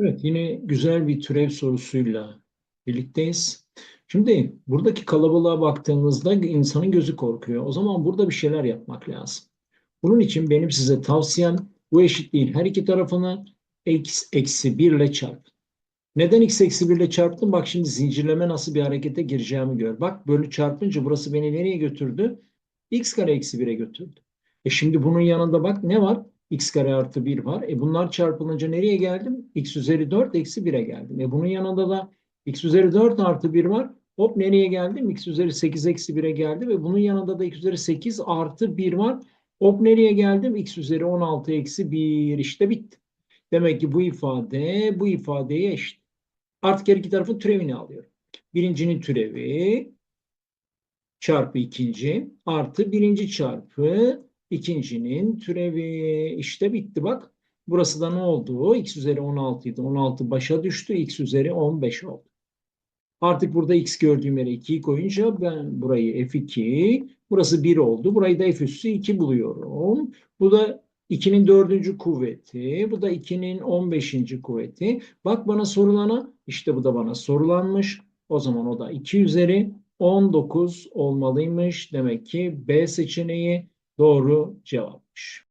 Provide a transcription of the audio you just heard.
Evet, yine güzel bir türev sorusuyla birlikteyiz. Şimdi buradaki kalabalığa baktığımızda insanın gözü korkuyor. O zaman burada bir şeyler yapmak lazım. Bunun için benim size tavsiyem bu eşitliğin her iki tarafını x eksi 1 ile çarp. Neden x eksi 1 ile çarptım? Bak şimdi zincirleme nasıl bir harekete gireceğimi gör. Bak bölü çarpınca burası beni nereye götürdü? x kare eksi 1'e götürdü. E şimdi bunun yanında bak ne var? X kare artı 1 var. E bunlar çarpılınca nereye geldim? x üzeri 4 eksi 1'e geldim. E bunun yanında da x üzeri 4 artı 1 var. Hop nereye geldim? x üzeri 8 eksi 1'e geldi ve bunun yanında da x üzeri 8 artı 1 var. Hop nereye geldim? x üzeri 16 eksi 1 işte bitti. Demek ki bu ifade bu ifadeye eşit. Artık her iki tarafın türevini alıyorum. Birincinin türevi çarpı ikinci artı birinci çarpı ikincinin türevi işte bitti bak. Burası da ne oldu? x üzeri 16 idi. 16 başa düştü. x üzeri 15 oldu. Artık burada x gördüğüm yere 2'yi koyunca ben burayı f2, burası 1 oldu. Burayı da f üssü 2 buluyorum. Bu da 2'nin dördüncü kuvveti, bu da 2'nin 15. kuvveti. Bak bana sorulana, işte bu da bana sorulanmış. O zaman o da 2 üzeri 19 olmalıymış. Demek ki B seçeneği doğru cevapmış.